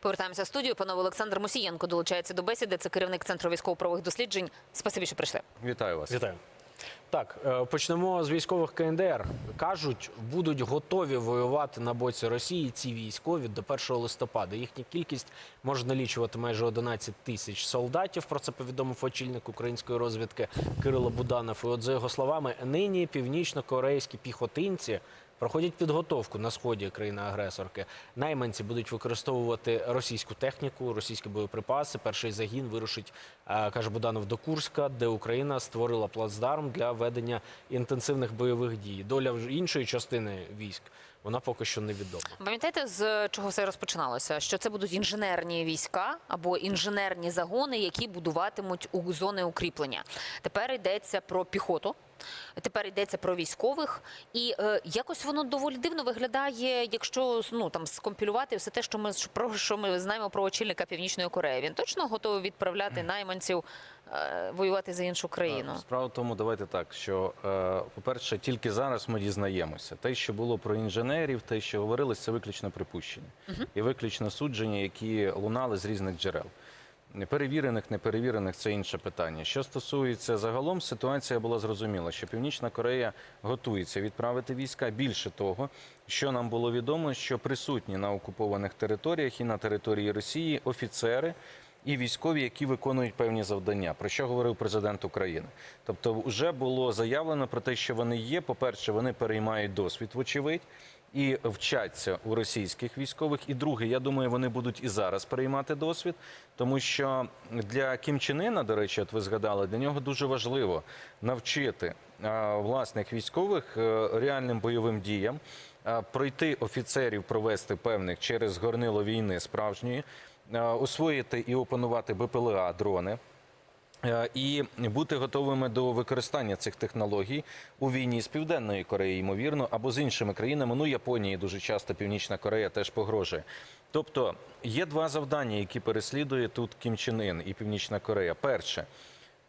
Повертаємося в студію. Панове Олександр Мусієнко долучається до бесіди. Це керівник центру військово-правових досліджень. Спасибі, що прийшли. Вітаю вас. Вітаю. Так, е, почнемо з військових КНДР. Кажуть, будуть готові воювати на боці Росії ці військові до 1 листопада. Їхня кількість може налічувати майже 11 тисяч солдатів. Про це повідомив очільник української розвідки Кирило Буданов. І от за його словами, нині північно-корейські піхотинці проходять підготовку на сході країни-агресорки. Найманці будуть використовувати російську техніку, російські боєприпаси. Перший загін вирушить, е, каже Буданов, до Курська, де Україна створила плацдарм для ведення інтенсивних бойових дій. Доля іншої частини військ вона поки що невідома. Пам'ятаєте, з чого все розпочиналося? Що це будуть інженерні війська або інженерні загони, які будуватимуть у зони укріплення. Тепер йдеться про піхоту. Тепер йдеться про військових, і е, якось воно доволі дивно виглядає, якщо ну там скомпілювати все те, що ми про що ми знаємо про очільника Північної Кореї. Він точно готовий відправляти найманців е, воювати за іншу країну. Справа в тому, давайте так, що, е, по-перше, тільки зараз ми дізнаємося. Те, що було про інженерів, те, що говорилось, це виключно припущення. І виключно судження, які лунали з різних джерел. Перевірених, неперевірених це інше питання. Що стосується загалом, ситуація була зрозуміла, що Північна Корея готується відправити війська. Більше того, що нам було відомо, що присутні на окупованих територіях і на території Росії офіцери і військові, які виконують певні завдання. Про що говорив президент України? Тобто, вже було заявлено про те, що вони є. По-перше, вони переймають досвід, вочевидь. І вчаться у російських військових. І друге, я думаю, вони будуть і зараз переймати досвід, тому що для Кім Чен Ына, до речі, от ви згадали, для нього дуже важливо навчити власних військових е, реальним бойовим діям, пройти офіцерів, провести певних через горнило війни справжньої, освоїти і опанувати БПЛА дрони. Е, І бути готовими до використання цих технологій у війні з південною Кореєю, ймовірно, або з іншими країнами. Ну, Японії дуже часто Північна Корея теж погрожує. Тобто є два завдання, які переслідує тут Кім Чен Ін і Північна Корея. Перше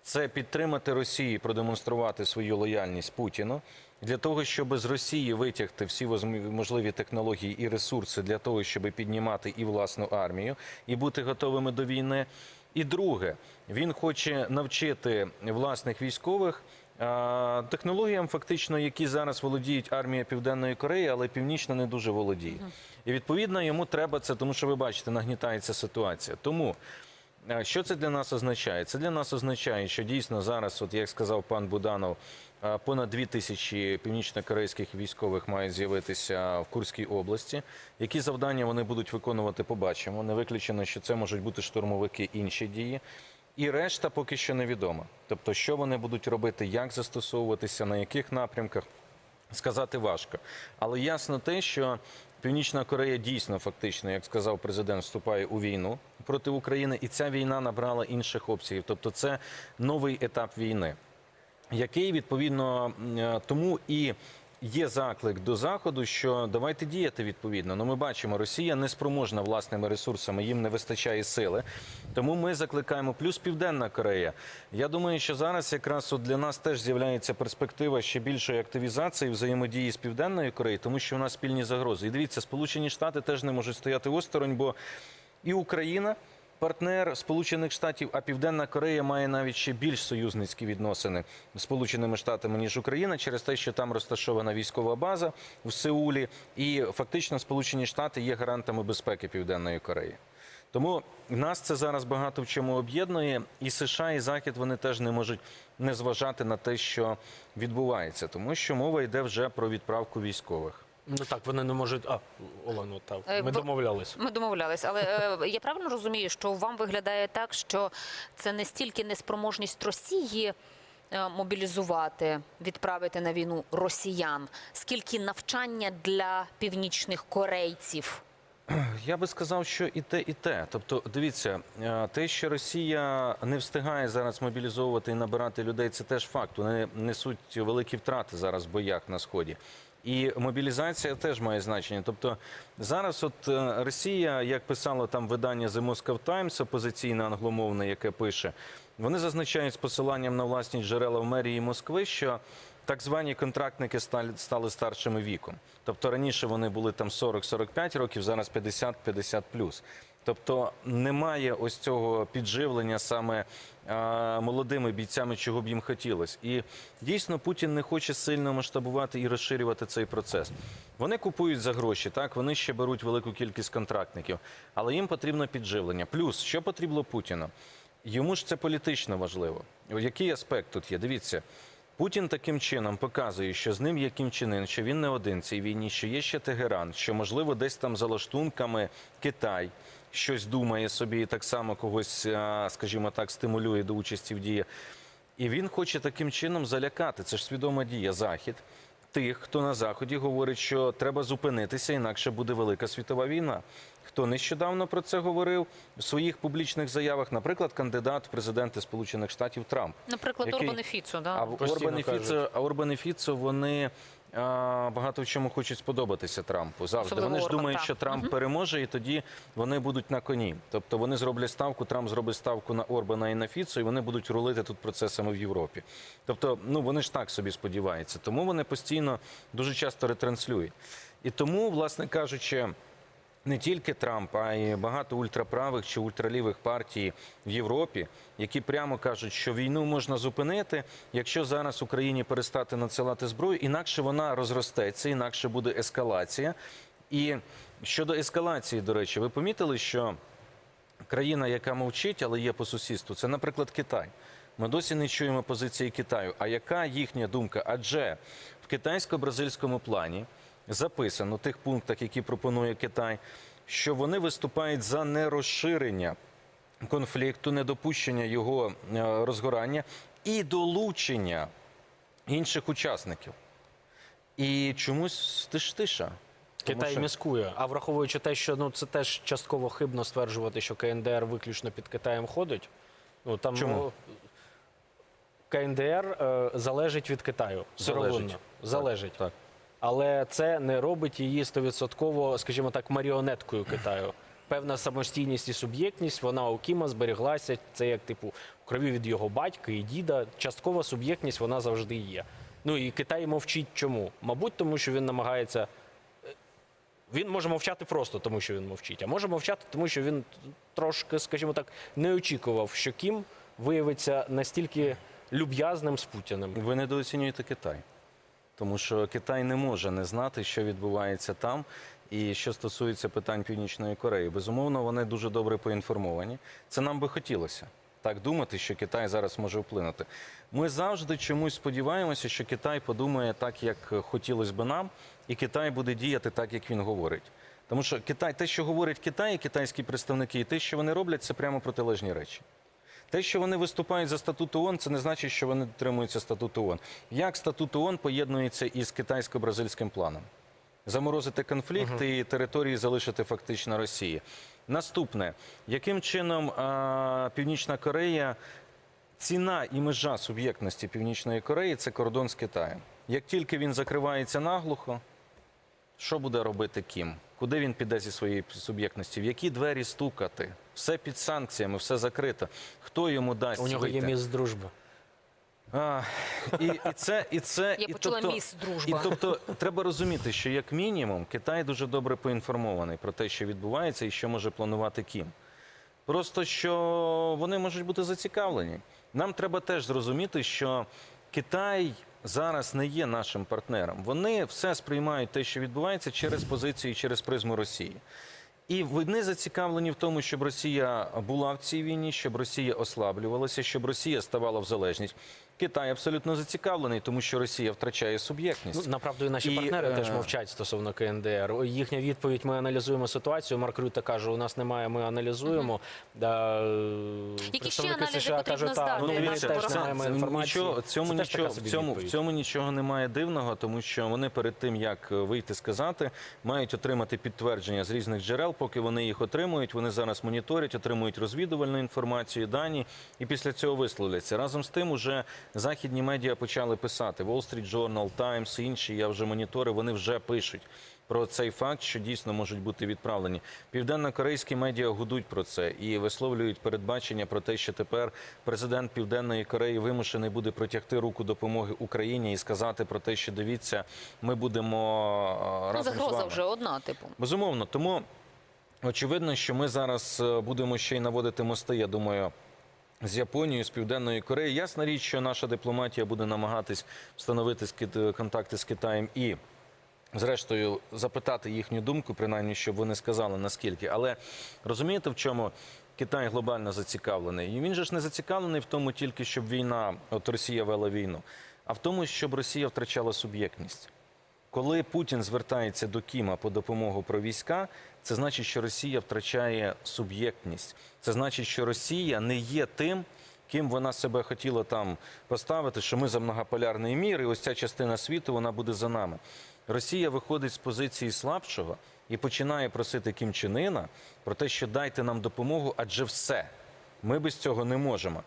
це підтримати Росію, продемонструвати свою лояльність Путіну для того, щоб з Росії витягти всі можливі технології і ресурси для того, щоб піднімати і власну армію, і бути готовими до війни. І друге, він хоче навчити власних військових. Технологіям, фактично, які зараз володіють армія Південної Кореї, але Північна не дуже володіє. І відповідно йому треба це, тому що ви бачите, нагнітається ситуація. Тому Е, Що це для нас означає? Це для нас означає, що дійсно зараз, от як сказав пан Буданов, е, понад дві тисячі північно-корейських військових мають з'явитися в Курській області. Які завдання вони будуть виконувати, побачимо. Не виключено, що це можуть бути штурмовики інші дії. І решта поки що невідома. Тобто, що вони будуть робити, як застосовуватися, на яких напрямках, сказати важко. Але ясно те, що Північна Корея дійсно фактично, як сказав президент, вступає у війну проти України, і ця війна набрала інших обсягів. Тобто, це новий етап війни, який відповідно е, тому і. Є заклик до заходу, що давайте діяти відповідно. Ну, ми бачимо, Росія не спроможна власними ресурсами, їм не вистачає сили. Тому ми закликаємо. Плюс Південна Корея. Я думаю, що зараз якраз от для нас теж з'являється перспектива ще більшої активізації взаємодії з Південною Кореєю, тому що у нас спільні загрози. І дивіться, Сполучені Штати теж не можуть стояти осторонь, бо і Україна. Партнер Сполучених Штатів, а Південна Корея має навіть ще більш союзницькі відносини з Сполученими Штатами ніж Україна, через те, що там розташована військова база в Сеулі, і фактично Сполучені Штати є гарантами безпеки Південної Кореї. Тому нас це зараз багато в чому об'єднує, і США і Захід вони теж не можуть не зважати на те, що відбувається, тому що мова йде вже про відправку військових. Ну так, вони не можуть. А, Олено, так. Е, Ми домовлялись. Ми домовлялись, але е, я правильно розумію, що вам виглядає так, що це не стільки неспроможність Росії. е, Мобілізувати, відправити на війну росіян, скільки навчання для північних корейців. Я би сказав, що і те, і те. Тобто, дивіться, е, те, що Росія не встигає зараз мобілізовувати і набирати людей, це теж факт. Вони несуть великі втрати зараз в боях на сході. І мобілізація теж має значення. Тобто зараз, от е, Росія, як писало там видання The Moscow Times, опозиційне англомовне, яке пише, вони зазначають з посиланням на власні джерела в мерії Москви, що так звані контрактники стали, старшими віком. Тобто раніше вони були там 40-45 років, зараз 50-50 плюс. Тобто немає ось цього підживлення саме а, молодими бійцями, чого б їм хотілося. І дійсно Путін не хоче сильно масштабувати і розширювати цей процес. Вони купують за гроші, так вони ще беруть велику кількість контрактників, але їм потрібно підживлення. Плюс, що потрібно Путіну? Йому ж це політично важливо. Який аспект тут є? Дивіться. Путін таким чином показує, що з ним є Кім Чен Ін, що він не один цій війні, що є ще Тегеран, що можливо десь там за лаштунками Китай щось думає собі і так само когось, скажімо так, стимулює до участі в дії. І він хоче таким чином залякати. Це ж свідома дія Захід. Тих, хто на заході говорить, що треба зупинитися, інакше буде велика світова війна. Хто нещодавно про це говорив в своїх публічних заявах, наприклад, кандидат в президенти Сполучених Штатів Трамп. Наприклад, Який- Орбан і Фіцо, да? А Орбан і. Фіцо, а Орбан і Фіцо вони багато в чому хочуть сподобатися Трампу. Завжди Особливо вони ж Орбан, думають, так. що Трамп переможе, і тоді вони будуть на коні. Тобто вони зроблять ставку, Трамп зробить ставку на Орбана і на Фіцу, і вони будуть рулити тут процесами в Європі. Тобто, ну вони ж так собі сподіваються. Тому вони постійно дуже часто ретранслюють. І тому, власне кажучи. Не тільки Трамп, а й багато ультраправих чи ультралівих партій в Європі, які прямо кажуть, що війну можна зупинити, якщо зараз Україні перестати надсилати зброю, інакше вона розростеться, інакше буде ескалація. І щодо ескалації, до речі, ви помітили, що країна, яка мовчить, але є по сусідству, це, наприклад, Китай. Ми досі не чуємо позиції Китаю. А яка їхня думка? Адже в китайсько-бразильському плані записано в тих пунктах, які пропонує Китай, що вони виступають за нерозширення конфлікту, недопущення його е, розгорання і долучення інших учасників. І чомусь тиш тиша. Китай що- міскує. А враховуючи те, що ну це теж частково хибно стверджувати, що КНДР виключно під Китаєм ходить. Ну там Чому? ну, КНДР е, залежить від Китаю. Залежить. Залежить. Так. Але це не робить її стовідсотково, скажімо так, маріонеткою Китаю. Певна самостійність і суб'єктність, вона у Кіма зберіглася. Це як типу крові від його батька і діда. Часткова суб'єктність вона завжди є. Ну і Китай мовчить чому? Мабуть, тому що він намагається. е, Він може мовчати просто тому, що він мовчить, а може мовчати, тому що він трошки, скажімо так, не очікував, що Кім виявиться настільки люб'язним з Путіним. Ви недооцінюєте Китай, тому що Китай не може не знати, що відбувається там. І що стосується питань Північної Кореї, безумовно, вони дуже добре поінформовані. Це нам би хотілося так думати, що Китай зараз може вплинути. Ми завжди чомусь сподіваємося, що Китай подумає так, як хотілося би нам, і Китай буде діяти так, як він говорить. Тому що Китай, те, що говорить Китай, і китайські представники, і те, що вони роблять, це прямо протилежні речі. Те, що вони виступають за статут ООН, це не значить, що вони дотримуються статуту ООН. Як статут ООН поєднується із китайсько-бразильським планом? Заморозити конфлікт і території залишити фактично Росії. Наступне, яким чином а, Північна Корея, ціна і межа суб'єктності Північної Кореї це кордон з Китаєм. Як тільки він закривається наглухо, що буде робити Кім? Куди він піде зі своєї суб'єктності? В які двері стукати? Все під санкціями, все закрито. Хто йому дасть У нього є міст дружби. А, і, і це, і це, Я і почула тобто, міс дружба. І тобто треба розуміти, що як мінімум Китай дуже добре поінформований про те, що відбувається і що може планувати Кім. Просто що вони можуть бути зацікавлені. Нам треба теж зрозуміти, що Китай зараз не є нашим партнером. Вони все сприймають те, що відбувається, через позицію, через призму Росії. І вони зацікавлені в тому, щоб Росія була в цій війні, щоб Росія ослаблювалася, щоб Росія ставала в залежність. Китай абсолютно зацікавлений, тому що Росія втрачає суб'єктність. Ну, направду, і наші І, партнери е, теж мовчать стосовно КНДР. Їхня відповідь: ми аналізуємо ситуацію. Марк Рюта каже, у нас немає, ми аналізуємо. Да, е, Які представники ще аналізи США потрібно кажуть, «Та, здати? ну, Це ми теж порада. не інформації. Нічого, цьому, Це нічого, в, цьому, в цьому нічого немає дивного, тому що вони перед тим, як вийти сказати, мають отримати підтвердження з різних джерел. Поки вони їх отримують, вони зараз моніторять, отримують розвідувальну інформацію, дані, і після цього висловляться. Разом з тим, уже західні медіа почали писати. Wall Street Journal, Times, інші, я вже моніторив, вони вже пишуть. Про цей факт, що дійсно можуть бути відправлені, південно-корейські медіа гудуть про це і висловлюють передбачення про те, що тепер президент Південної Кореї вимушений буде протягти руку допомоги Україні і сказати про те, що дивіться, ми будемо е, Ну, разом з загроза вами. вже одна, типу. Безумовно, тому Очевидно, що ми зараз е, будемо ще й наводити мости, я думаю, з Японією, з Південної Кореї. Ясна річ, що наша дипломатія буде намагатись встановити контакти з Китаєм і. Зрештою, запитати їхню думку, принаймні, щоб вони сказали наскільки. Але розумієте, в чому Китай глобально зацікавлений? І він же ж не зацікавлений в тому, тільки щоб війна, от Росія вела війну, а в тому, щоб Росія втрачала суб'єктність. Коли Путін звертається до Кіма по допомогу про війська, це значить, що Росія втрачає суб'єктність. Це значить, що Росія не є тим, ким вона себе хотіла там поставити, що ми за многополярний мір, і ось ця частина світу вона буде за нами. Росія виходить з позиції слабшого і починає просити Кім Чен Ына про те, що дайте нам допомогу, адже все. Ми без цього не можемо.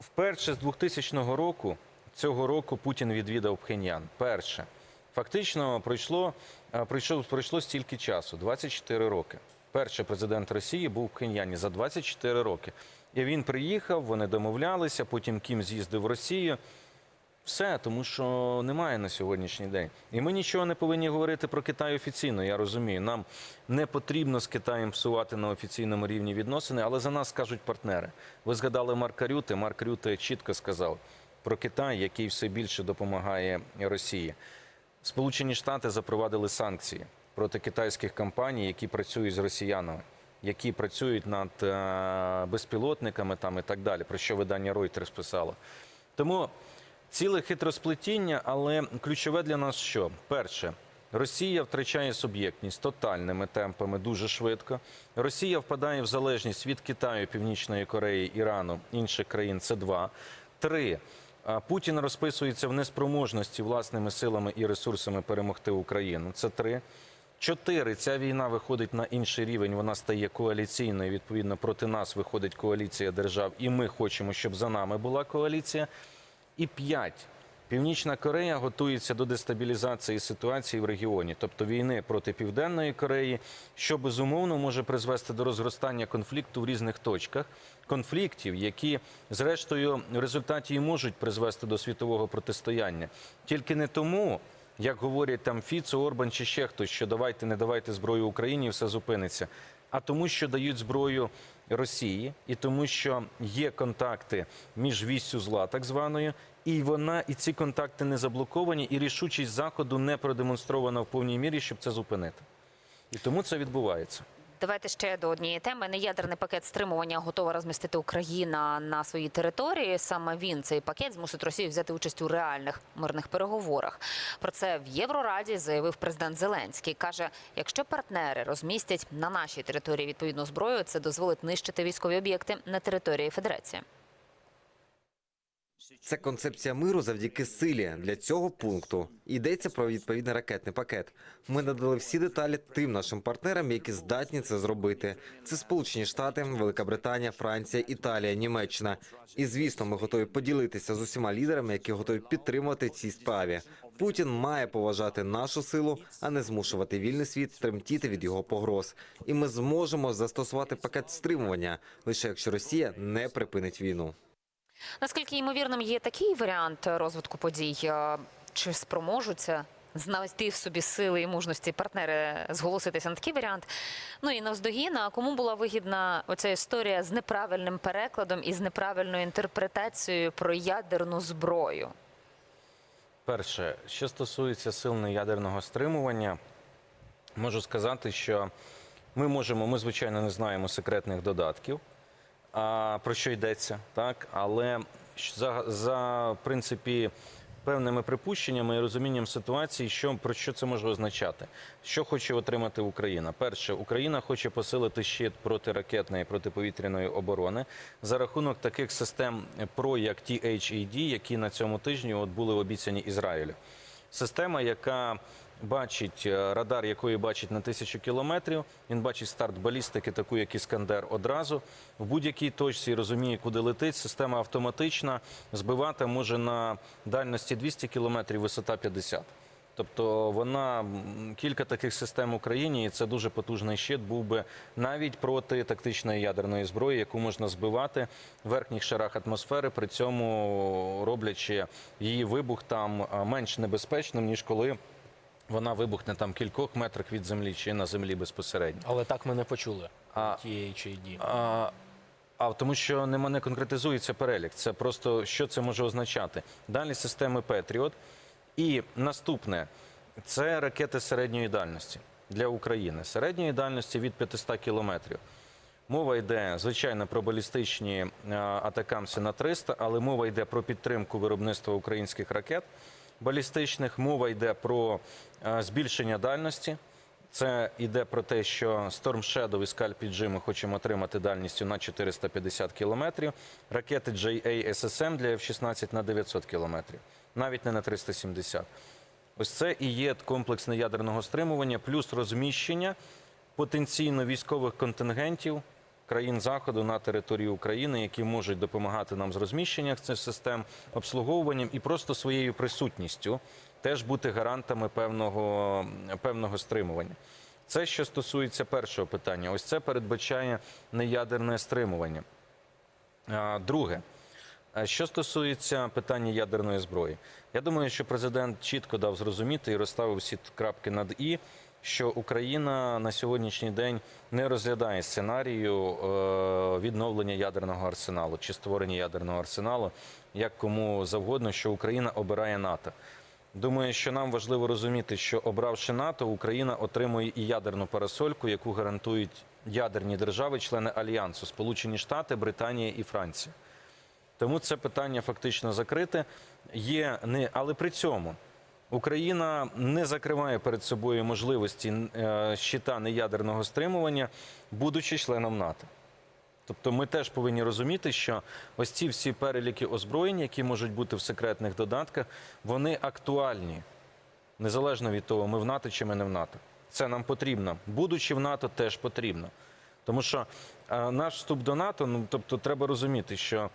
Вперше з 2000 року цього року Путін відвідав Пхеньян. Перше. Фактично пройшло, е, пройшло, пройшло стільки часу 24 роки. Перший президент Росії був в Пхеньяні за 24 роки. І він приїхав, вони домовлялися, потім Кім з'їздив в Росію. Все, тому що немає на сьогоднішній день. І ми нічого не повинні говорити про Китай офіційно. Я розумію. Нам не потрібно з Китаєм псувати на офіційному рівні відносини, але за нас скажуть партнери. Ви згадали Марка Рюте. Марк Рюте чітко сказав про Китай, який все більше допомагає Росії. Сполучені Штати запровадили санкції проти китайських компаній, які працюють з росіянами, які працюють над е, безпілотниками там і так далі, про що видання Reuters писало. Тому ціле хитросплетіння, але ключове для нас що? Перше, Росія втрачає суб'єктність тотальними темпами дуже швидко. Росія впадає в залежність від Китаю, Північної Кореї, Ірану, інших країн. Це два. Три. Путін розписується в неспроможності власними силами і ресурсами перемогти Україну. Це три. Чотири. Ця війна виходить на інший рівень. Вона стає коаліційною. Відповідно, проти нас виходить коаліція держав, і ми хочемо, щоб за нами була коаліція. І п'ять. Північна Корея готується до дестабілізації ситуації в регіоні, тобто війни проти Південної Кореї, що безумовно може призвести до розгорстання конфлікту в різних точках, конфліктів, які зрештою в результаті і можуть призвести до світового протистояння. Тільки не тому, як говорять там Фіцо, Орбан чи ще хтось, що давайте не давайте зброю Україні, все зупиниться. А тому, що дають зброю Росії, і тому, що є контакти між віссю зла, так званою, і вона, і ці контакти не заблоковані, і рішучість заходу не продемонстрована в повній мірі, щоб це зупинити. І тому це відбувається. Давайте ще до однієї теми. Неядерний пакет стримування готова розмістити Україна на своїй території. Саме він цей пакет змусить Росію взяти участь у реальних мирних переговорах. Про це в Єврораді заявив президент Зеленський. каже: якщо партнери розмістять на нашій території відповідну зброю, це дозволить нищити військові об'єкти на території Федерації. Це концепція миру завдяки силі. Для цього пункту йдеться про відповідний ракетний пакет. Ми надали всі деталі тим нашим партнерам, які здатні це зробити. Це Сполучені Штати, Велика Британія, Франція, Італія, Німеччина. І звісно, ми готові поділитися з усіма лідерами, які готові підтримувати цій справі. Путін має поважати нашу силу, а не змушувати вільний світ тремтіти від його погроз. І ми зможемо застосувати пакет стримування лише якщо Росія не припинить війну. Наскільки ймовірним є такий варіант розвитку подій? Е, Чи спроможуться знайти в собі сили і мужності партнери зголоситися на такий варіант? Ну і навздогін, а кому була вигідна оця історія з неправильним перекладом і з неправильною інтерпретацією про ядерну зброю? Перше, що стосується сил неядерного стримування, можу сказати, що ми можемо, ми звичайно не знаємо секретних додатків, про що йдеться, так але за, за принципі. Певними припущеннями і розумінням ситуації, що про що це може означати, що хоче отримати Україна. Перше, Україна хоче посилити щит протиракетної і протиповітряної оборони за рахунок таких систем ПРО, як THAD, які на цьому тижні от були обіцяні Ізраїлю. Система, яка бачить е, радар, якої бачить на тисячу кілометрів. Він бачить старт балістики, таку як Іскандер, одразу в будь-якій точці розуміє, куди летить. Система автоматична збивати може на дальності 200 кілометрів, висота 50. Тобто вона кілька таких систем в Україні, і це дуже потужний щит був би навіть проти тактичної ядерної зброї, яку можна збивати в верхніх шарах атмосфери, при цьому роблячи її вибух там менш небезпечним ніж коли вона вибухне там кількох метрах від землі чи на землі безпосередньо. Але так ми не почули А- тієї чи ді. А, а тому, що нема не конкретизується перелік. Це просто що це може означати. Далі системи Петріот. І наступне це ракети середньої дальності для України. Середньої дальності від 500 кілометрів. Мова йде, звичайно, про балістичні е, атакамси на 300, але мова йде про підтримку виробництва українських ракет балістичних. Мова йде про збільшення дальності. Це йде про те, що Storm Shadow і Scalp PG ми хочемо отримати дальністю на 450 кілометрів. Ракети JA-SSM для F-16 на 900 кілометрів, навіть не на 370. Ось це і є комплексне ядерного стримування, плюс розміщення потенційно військових контингентів країн Заходу на території України, які можуть допомагати нам з розміщенням цих систем, обслуговуванням і просто своєю присутністю теж бути гарантами певного, певного стримування. Це що стосується першого питання. Ось це передбачає неядерне стримування. Друге, що стосується питання ядерної зброї, я думаю, що президент чітко дав зрозуміти і розставив всі крапки над і, що Україна на сьогоднішній день не розглядає сценарію е, відновлення ядерного арсеналу чи створення ядерного арсеналу, як кому завгодно, що Україна обирає НАТО. Думаю, що нам важливо розуміти, що обравши НАТО, Україна отримує і ядерну парасольку, яку гарантують ядерні держави, члени альянсу Сполучені Штати, Британія і Франція. Тому це питання фактично закрите. Є не, але при цьому Україна не закриває перед собою можливості е, щита неядерного стримування, будучи членом НАТО. Тобто ми теж повинні розуміти, що ось ці всі переліки озброєнь, які можуть бути в секретних додатках, вони актуальні, незалежно від того, ми в НАТО чи ми не в НАТО. Це нам потрібно. Будучи в НАТО, теж потрібно. Тому що е, наш вступ до НАТО, ну тобто, треба розуміти, що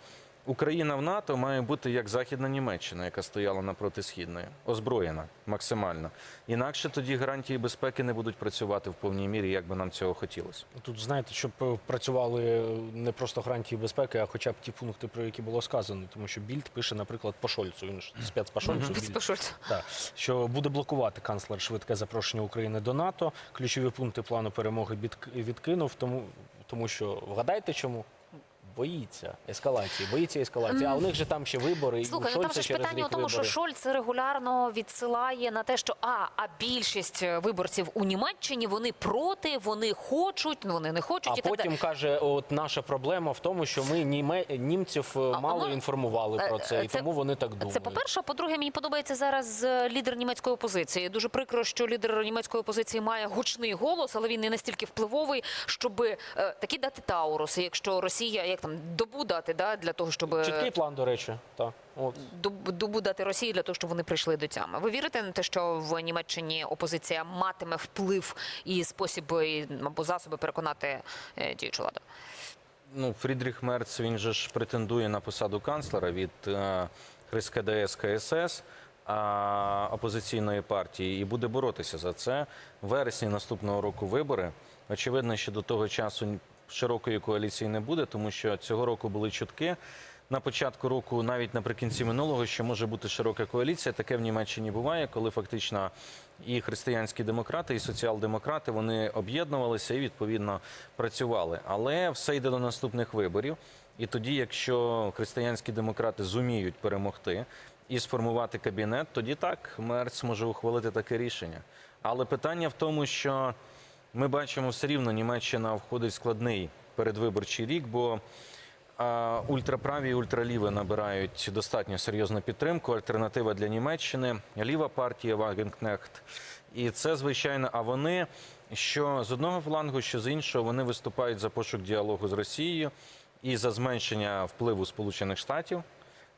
Україна в НАТО має бути як Західна Німеччина, яка стояла напроти східної, озброєна максимально. Інакше тоді гарантії безпеки не будуть працювати в повній мірі, як би нам цього хотілося. Тут знаєте, щоб е, працювали не просто гарантії безпеки, а хоча б ті пункти, про які було сказано. Тому що Більд пише, наприклад, по Шольцу. Він ж спец по Шольцу. Більд. Підспошується. Так, що буде блокувати канцлер швидке запрошення України до НАТО. Ключові пункти плану перемоги відкинув, тому, тому що вгадайте чому? Боїться ескалації, боїться ескалації. А у них же там ще вибори, і Слухай, у ну там же ж через питання у тому, що вибори. Шольц регулярно відсилає на те, що а, а більшість виборців у Німеччині вони проти, вони хочуть, ну вони не хочуть А і потім каже, от наша проблема в тому, що ми німе, німців е, А, мало ну, інформували про е, це, і це- тому вони так думають. Це по-перше, по-друге, мені подобається зараз е, лідер німецької опозиції. Дуже прикро, що лідер німецької опозиції має гучний голос, але він не настільки впливовий, щоб е, такі дати Тауруси, якщо Росія як там добу дати, да, для того, щоб е, Чіткий план, до речі. Так. От. доб- добу дати Росії для того, щоб вони прийшли до тями. Ви вірите на те, що в Німеччині опозиція матиме вплив і спосіб або засоби переконати е, діючу владу? Ну, Фрідріх Мерц, він же ж претендує на посаду канцлера від е, ХРСКДС КСС опозиційної партії і буде боротися за це. В вересні наступного року вибори. Очевидно, що до того часу широкої коаліції не буде, тому що цього року були чутки. На початку року, навіть наприкінці минулого, що може бути широка коаліція. Таке в Німеччині буває, коли фактично і християнські демократи, і соціал-демократи вони об'єднувалися і відповідно працювали. Але все йде до наступних виборів. І тоді, якщо християнські демократи зуміють перемогти і сформувати кабінет, тоді так Мерц може ухвалити таке рішення. Але питання в тому, що ми бачимо все рівно, Німеччина входить в складний передвиборчий рік, бо а, ультраправі і ультраліві набирають достатньо серйозну підтримку. Альтернатива для Німеччини, ліва партія Вагенкнехт. І це звичайно. А вони що з одного флангу, що з іншого, вони виступають за пошук діалогу з Росією і за зменшення впливу Сполучених Штатів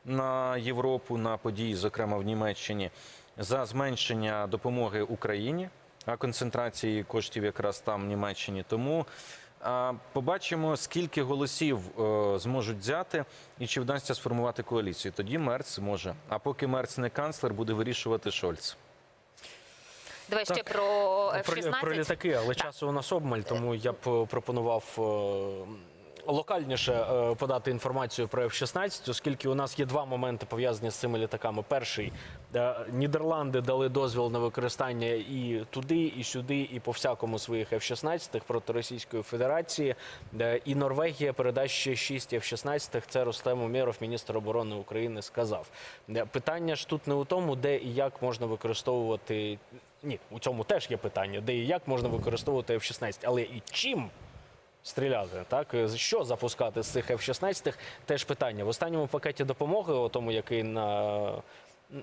на Європу, на події, зокрема в Німеччині, за зменшення допомоги Україні, концентрації коштів якраз там в Німеччині. Тому а, побачимо, скільки голосів е, зможуть взяти і чи вдасться сформувати коаліцію. Тоді Мерц може. А поки Мерц не канцлер, буде вирішувати Шольц. Давай ще Так. про Про, F-16. про літаки, але часу у нас обмаль, тому я б е, пропонував локальніше е, подати інформацію про F-16, оскільки у нас є два моменти пов'язані з цими літаками. Перший е, Нідерланди дали дозвіл на використання і туди, і сюди, і по всякому своїх F-16 проти Російської Федерації. Е, І Норвегія передасть ще 6 F-16. Це Рустем Умєров, міністр оборони України, сказав. Питання ж тут не у тому, де і як можна використовувати. Ні, у цьому теж є питання, де і як можна використовувати F-16, але і чим стріляти, так З що запускати з цих F-16, теж питання. В останньому пакеті допомоги, о тому, який на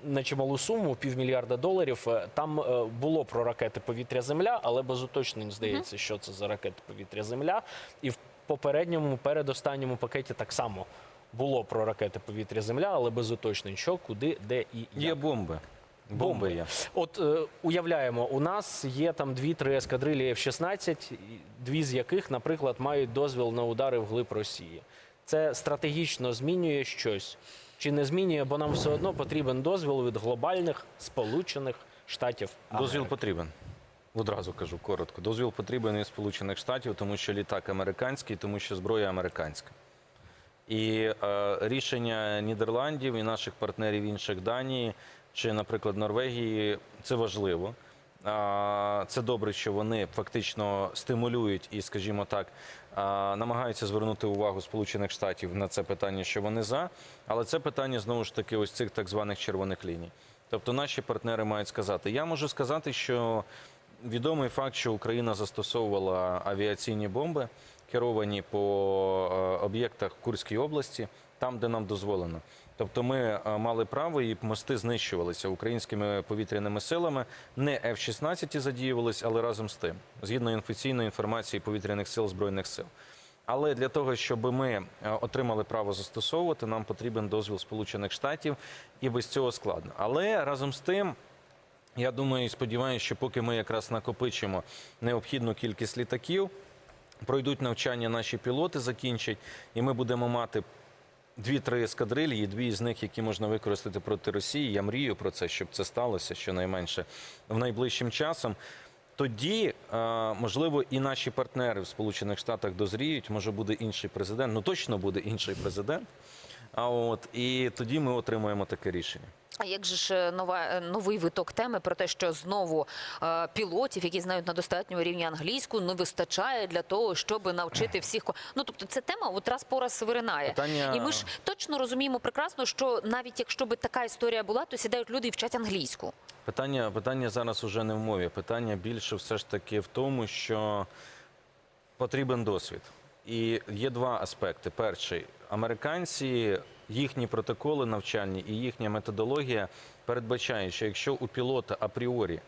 на чималу суму, півмільярда доларів, е, там е, було про ракети повітря-земля, але без уточнень здається, що це за ракети повітря-земля. І в попередньому, передостанньому пакеті так само було про ракети повітря-земля, але без уточнень, що, куди, де і як. Є бомби. Бомби є. От е, уявляємо, у нас є там дві-три ескадрилі F-16, дві з яких, наприклад, мають дозвіл на удари вглиб Росії. Це стратегічно змінює щось чи не змінює, бо нам все одно потрібен дозвіл від глобальних Сполучених Штатів. Дозвіл потрібен. Одразу кажу коротко. Дозвіл потрібен із Сполучених Штатів, тому що літак американський, тому що зброя американська. І е, рішення Нідерландів і наших партнерів інших Данії чи, наприклад, Норвегії це важливо. Це добре, що вони фактично стимулюють і, скажімо так, намагаються звернути увагу Сполучених Штатів на це питання, що вони за. Але це питання знову ж таки ось цих так званих червоних ліній. Тобто наші партнери мають сказати. Я можу сказати, що відомий факт, що Україна застосовувала авіаційні бомби, керовані по е, об'єктах в Курській області, там, де нам дозволено. Тобто ми е, мали право і мости знищувалися українськими повітряними силами. Не F-16 задіювались, але разом з тим, згідно офіційної інформації повітряних сил збройних сил. Але для того, щоб ми е, отримали право застосовувати, нам потрібен дозвіл Сполучених Штатів, і без цього складно. Але разом з тим. Я думаю і сподіваюся, що поки ми якраз накопичимо необхідну кількість літаків, пройдуть навчання наші пілоти, закінчать, і ми будемо мати дві-три ескадрилії, дві з них, які можна використати проти Росії. Я мрію про це, щоб це сталося щонайменше в найближчим часом. Тоді, е, можливо, і наші партнери в Сполучених Штатах дозріють, може буде інший президент. Ну точно буде інший президент. А от і тоді ми отримаємо таке рішення. А як же ж е, нова е, новий виток теми про те, що знову е, пілотів, які знають на достатньому рівні англійську, не вистачає для того, щоб навчити всіх. Ну тобто, це тема от раз по раз виринає. Питання- І ми ж точно розуміємо прекрасно, що навіть якщо би така історія була, то сідають люди і вчать англійську. Питання, питання зараз уже не в мові. Питання більше все ж таки в тому, що потрібен досвід. І є два аспекти. Перший американці, їхні протоколи навчальні і їхня методологія передбачає, що якщо у пілота апріорі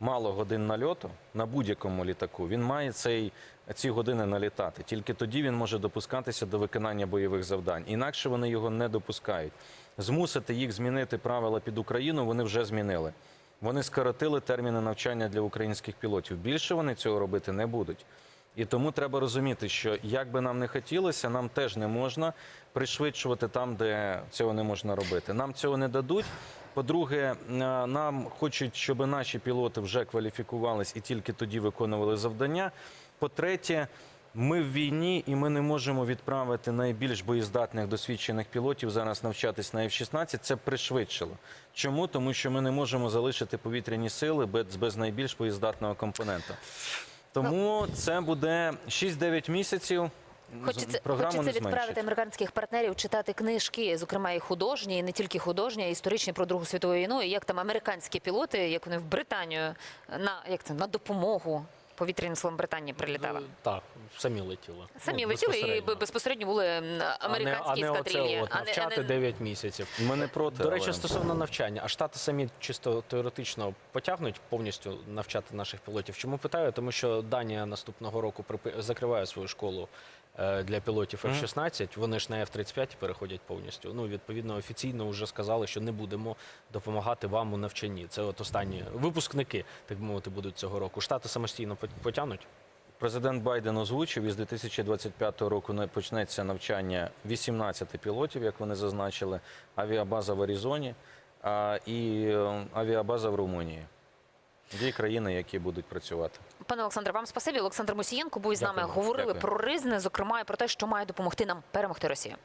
мало годин нальоту на будь-якому літаку, він має цей, ці години налітати. Тільки тоді він може допускатися до виконання бойових завдань. Інакше вони його не допускають. Змусити їх змінити правила під Україну вони вже змінили. Вони скоротили терміни навчання для українських пілотів. Більше вони цього робити не будуть. І тому треба розуміти, що як би нам не хотілося, нам теж не можна пришвидшувати там, де цього не можна робити. Нам цього не дадуть. По-друге, е, нам хочуть, щоб наші пілоти вже кваліфікувались і тільки тоді виконували завдання. По-третє, ми в війні і ми не можемо відправити найбільш боєздатних досвідчених пілотів зараз навчатись на F-16. Це пришвидшило. Чому? Тому що ми не можемо залишити повітряні сили без, без найбільш боєздатного компонента. Тому це буде 6-9 місяців. Хочеться, Програму хочеться не відправити зменшить. американських партнерів читати книжки, зокрема і художні, і не тільки художні, а й історичні про Другу світову війну. І як там американські пілоти, як вони в Британію на як це на допомогу повітряним силам Британії прилітали. Е, Так, самі летіли. Самі Ну, летіли і безпосередньо. і безпосередньо були американські а не, а не ескадрилі. оце от, а не- навчати не- 9 місяців. Ми не проти. До речі, але- стосовно навчання, а штати самі чисто теоретично потягнуть повністю навчати наших пілотів. Чому питаю? Тому що Данія наступного року припи- закриває свою школу для пілотів F-16. Вони ж на F-35 переходять повністю. Ну, відповідно, офіційно вже сказали, що не будемо допомагати вам у навчанні. Це от останні випускники, так би мовити, будуть цього року. Штати самостійно пот- потягнуть. Президент Байден озвучив, із 2025 року почнеться навчання 18 пілотів, як вони зазначили, авіабаза в Аризоні і е, авіабаза в Румунії. Є країни, які будуть працювати. Пане Олександре, вам спасибі. Олександр Мусієнко був із нами. Говорили Дякую. про ризне, зокрема, і про те, що має допомогти нам перемогти Росію.